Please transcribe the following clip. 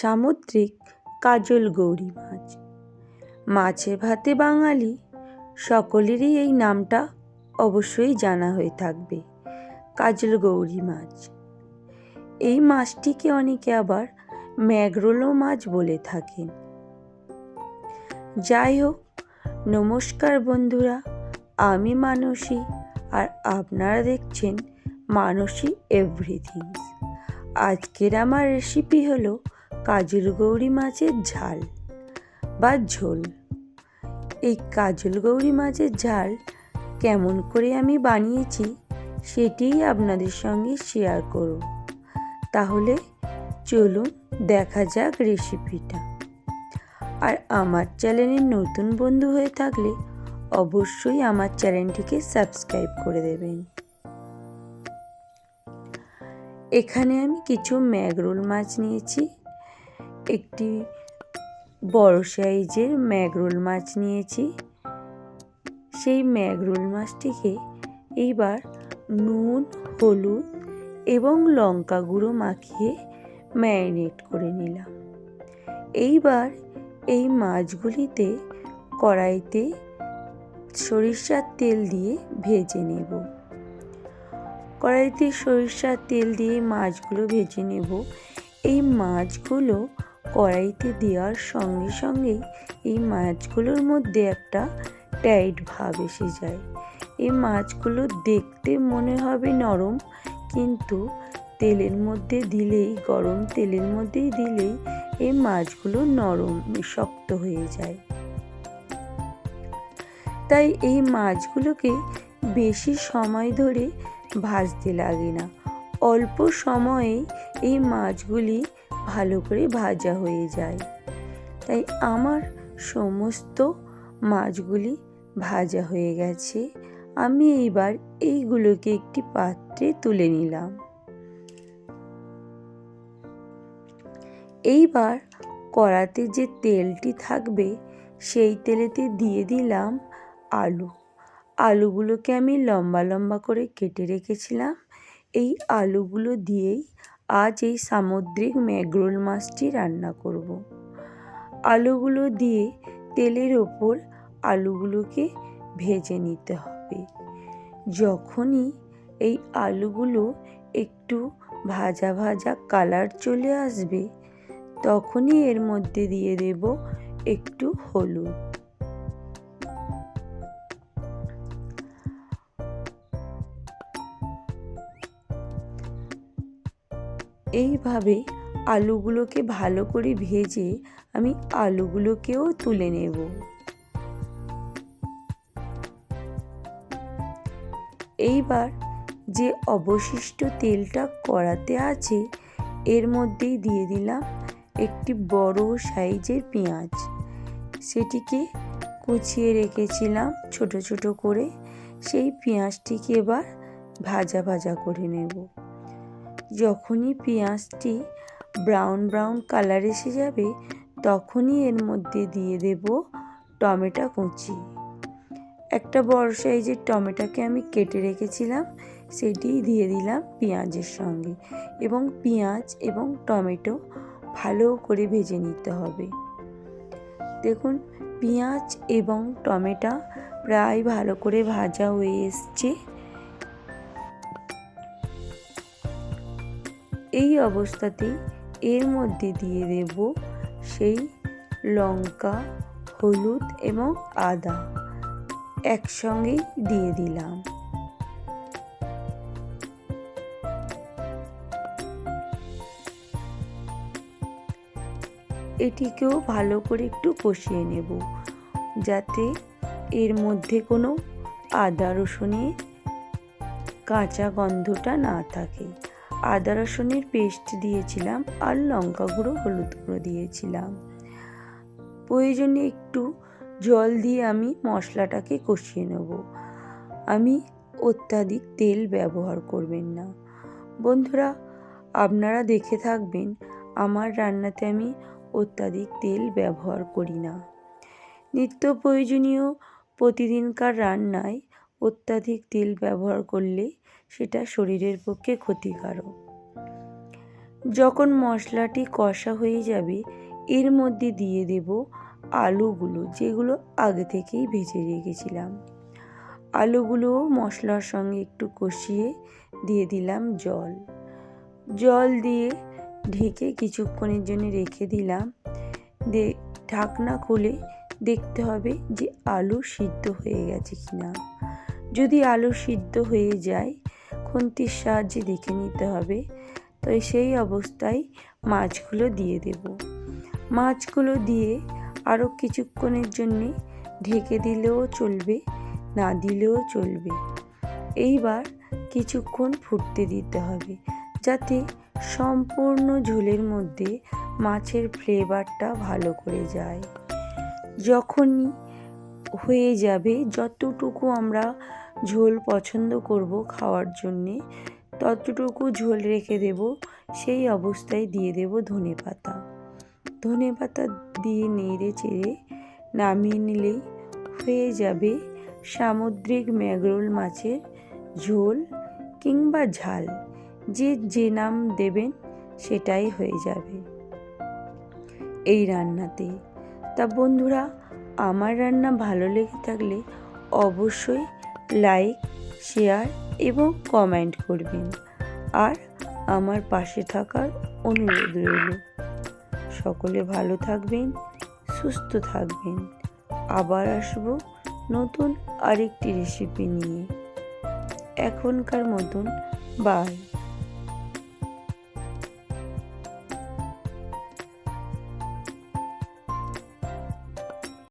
সামুদ্রিক কাজল গৌরী মাছ। মাছে ভাতে বাঙালি, সকলেরই এই নামটা অবশ্যই জানা হয়ে থাকবে, কাজল গৌরী মাছ। এই মাছটিকে অনেকে আবার ম্যাগরোলো মাছ বলে থাকেন। যাই হোক, নমস্কার বন্ধুরা, আমি মানসী আর আপনারা দেখছেন মানসী এভরিথিংস। আজকের আমার রেসিপি হলো কাজল গৌরী মাছের ঝাল বা ঝোল। এই কাজল গৌরী মাছের ঝাল কেমন করে আমি বানিয়েছি সেটিই আপনাদের সঙ্গে শেয়ার করব। তাহলে চলুন দেখা যাক রেসিপিটা আর আমার চ্যানেলের নতুন বন্ধু হয়ে থাকলে অবশ্যই আমার চ্যানেলটিকে সাবস্ক্রাইব করে দেবেন। এখানে আমি কিছু ম্যাগরোল মাছ নিয়েছি। একটি বড় সাইজের ম্যাগরোল মাছ নিয়েছি। সেই ম্যাগরোল মাছটিকে এইবার নুন, হলুদ এবং লঙ্কা গুঁড়ো মাখিয়ে ম্যারিনেট করে নিলাম। এইবার এই মাছগুলিতে কড়াইতে সরিষার তেল দিয়ে ভেজে নেব। কড়াইতে সরিষার তেল দিয়ে মাছগুলো ভেজে নেব। এই মাছগুলো কড়াইতে দেওয়ার সঙ্গে সঙ্গেই এই মাছগুলোর মধ্যে একটা টাইট ভাব এসে যায়। এই মাছগুলো দেখতে মনে হবে নরম, কিন্তু তেলের মধ্যে দিলেই, গরম তেলের মধ্যেই দিলেই এই মাছগুলো নরম, শক্ত হয়ে যায়। তাই এই মাছগুলোকে বেশি সময় ধরে ভাজতে লাগে না। অল্প সময়ে এই মাছগুলি ভালো করে ভাজা হয়ে যায়। তাই আমার সমস্ত মাছগুলি ভাজা হয়ে গেছে। আমি এইবার এইগুলোকে একটি পাত্রে তুলে নিলাম। এইবার কড়াতে যে তেলটি থাকবে, সেই তেলেতে দিয়ে দিলাম আলু। আলুগুলোকে আমি লম্বা লম্বা করে কেটে রেখেছিলাম। এই আলুগুলো দিয়েই আজ এই সামুদ্রিক ম্যাগরোল মাছটি রান্না করব। আলুগুলো দিয়ে তেলের ওপর আলুগুলোকে ভেজে নিতে হবে যখনই এই আলুগুলো একটু ভাজা ভাজা কালার চলে আসবে, তখনই এর মধ্যে দিয়ে দেব একটু হলুদ এইভাবে আলুগুলোকে ভালো করে ভেজে আমি আলুগুলোকেও তুলে নেব। এইবার যে অবশিষ্ট তেলটা কড়াতে আছে, এর মধ্যেই দিয়ে দিলাম একটি বড় সাইজের পেঁয়াজ। সেটিকে কুচিয়ে রেখেছিলাম ছোট ছোট করে। সেই পেঁয়াজটিকে এবার ভাজা ভাজা করে নেব। যখনই পেঁয়াজটি ব্রাউন ব্রাউন কালার এসে যাবে, তখনই এর মধ্যে দিয়ে দেব টমেটো কুচি। একটা বড় সাইজের টমেটোকে আমি কেটে রেখেছিলাম সেটিই দিয়ে দিলাম পেঁয়াজের সঙ্গে এবং পেঁয়াজ এবং টমেটো ভালো করে ভেজে নিতে হবে। দেখুন, পেঁয়াজ এবং টমেটো প্রায় ভালো করে ভাজা হয়ে এসছে। এই অবস্থাতেই এর মধ্যে দিয়ে দেব সেই লঙ্কা, হলুদ এবং আদা একসঙ্গেই দিয়ে দিলাম। এটিকেও ভালো করে একটু কষিয়ে নেব যাতে এর মধ্যে কোনো আদা রসুনের কাঁচা গন্ধটা না থাকে। আদা, রসুনের পেস্ট দিয়েছিলাম আর লঙ্কা গুঁড়ো, হলুদ গুঁড়ো দিয়েছিলাম। প্রয়োজনে একটু জল দিয়ে আমি মশলাটাকে কষিয়ে নেব। আমি অত্যাধিক তেল ব্যবহার করবেন না। বন্ধুরা, আপনারা দেখে থাকবেন, আমার রান্নাতে আমি অত্যাধিক তেল ব্যবহার করি না। নিত্য প্রয়োজনীয় প্রতিদিনকার রান্নায় অত্যাধিক তেল ব্যবহার করলে সেটা শরীরের পক্ষে ক্ষতিকারক। যখন মশলাটি কষা হয়ে যাবে, এর মধ্যে দিয়ে দেব আলুগুলো, যেগুলো আগে থেকেই ভেজে রেখেছিলাম। আলুগুলো মশলার সঙ্গে একটু কষিয়ে দিয়ে দিলাম জল। জল দিয়ে ঢেকে কিছুক্ষণের জন্য রেখে দিলাম। দে, ঢাকনা খুলে দেখতে হবে যে আলু সিদ্ধ হয়ে গেছে কিনা। যদি আলু সিদ্ধ হয়ে যায়, খুন্তির সাহায্যে দেখে নিতে হবে। তো সেই অবস্থায় মাছগুলো দিয়ে দেব। মাছগুলো দিয়ে আরও কিছুক্ষণের জন্যে ঢেকে দিলেও চলবে, না দিলেও চলবে। এইবার কিছুক্ষণ ফুটতে দিতে হবে, যাতে সম্পূর্ণ ঝোলের মধ্যে মাছের ফ্লেভারটা ভালো করে যায়। যখনই হয়ে যাবে। যতটুকু আমরা ঝোল পছন্দ করব খাওয়ার জন্যে, ততটুকু ঝোল রেখে দেব, সেই অবস্থায় দিয়ে দেব ধনে পাতা। ধনে পাতা দিয়ে নেড়ে চেড়ে নামিয়ে নিলেই হয়ে যাবে সামুদ্রিক ম্যাগরোল মাছের ঝোল কিংবা ঝাল। যে যে নাম দেবেন সেটাই হয়ে যাবে এই রান্নাতে। তা বন্ধুরা আমার রান্না ভালো লেগে থাকলে অবশ্যই লাইক, শেয়ার এবং কমেন্ট করবেন। আর আমার পাশে থাকার অনুরোধ রইল। সকলে ভালো থাকবেন, সুস্থ থাকবেন। আবার আসব নতুন আরেকটি রেসিপি নিয়ে। এখনকার মতন বাই